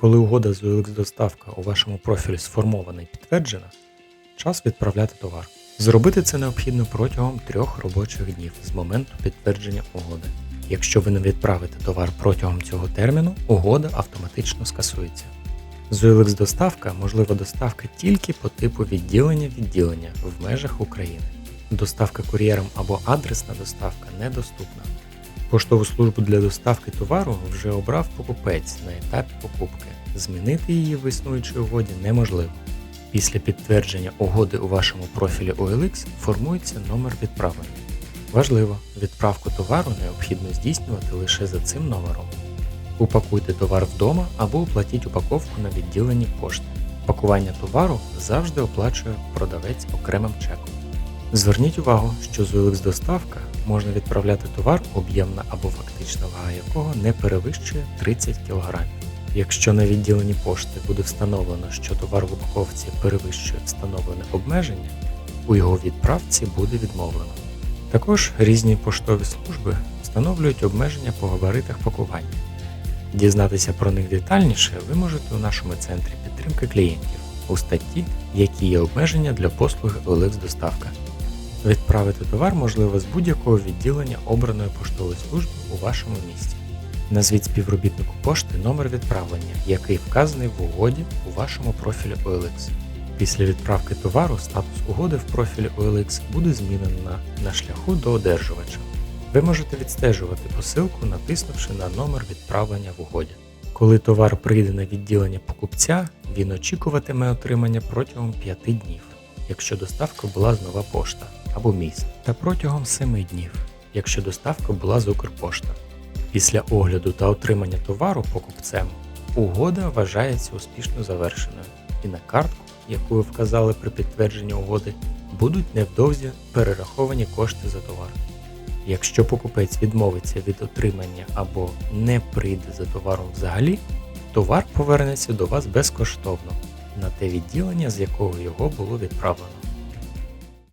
Коли угода з OLX доставка у вашому профілі сформована і підтверджена, час відправляти товар. Зробити це необхідно протягом трьох робочих днів з моменту підтвердження угоди. Якщо ви не відправите товар протягом цього терміну, угода автоматично скасується. З OLX доставка можлива доставка тільки по типу відділення відділення в межах України. Доставка кур'єром або адресна доставка недоступна. Поштову службу для доставки товару вже обрав покупець на етапі покупки. Змінити її в існуючій угоді неможливо. Після підтвердження угоди у вашому профілі OLX формується номер відправлення. Важливо, відправку товару необхідно здійснювати лише за цим номером. Упакуйте товар вдома або оплатіть упаковку на відділенні пошти. Пакування товару завжди оплачує продавець окремим чеком. Зверніть увагу, що з OLX доставка можна відправляти товар, об'ємна або фактична вага якого не перевищує 30 кг. Якщо на відділенні пошти буде встановлено, що товар в упаковці перевищує встановлене обмеження, у його відправці буде відмовлено. Також різні поштові служби встановлюють обмеження по габаритах пакування. Дізнатися про них детальніше ви можете у нашому центрі підтримки клієнтів у статті, які є обмеження для послуги OLX доставка. Відправити товар можливо з будь-якого відділення обраної поштової служби у вашому місті. Назвіть співробітнику пошти номер відправлення, який вказаний в угоді у вашому профілі OLX. Після відправки товару статус угоди в профілі OLX буде змінено на, шляху до одержувача. Ви можете відстежувати посилку, натиснувши на номер відправлення в угоді. Коли товар прийде на відділення покупця, він очікуватиме отримання протягом 5 днів, якщо доставка була з нова пошта або міст, та протягом 7 днів, якщо доставка була з Укрпошта. Після огляду та отримання товару покупцем угода вважається успішно завершеною, і на картку, яку ви вказали при підтвердженні угоди, будуть невдовзі перераховані кошти за товар. Якщо покупець відмовиться від отримання або не прийде за товаром взагалі, товар повернеться до вас безкоштовно на те відділення, з якого його було відправлено.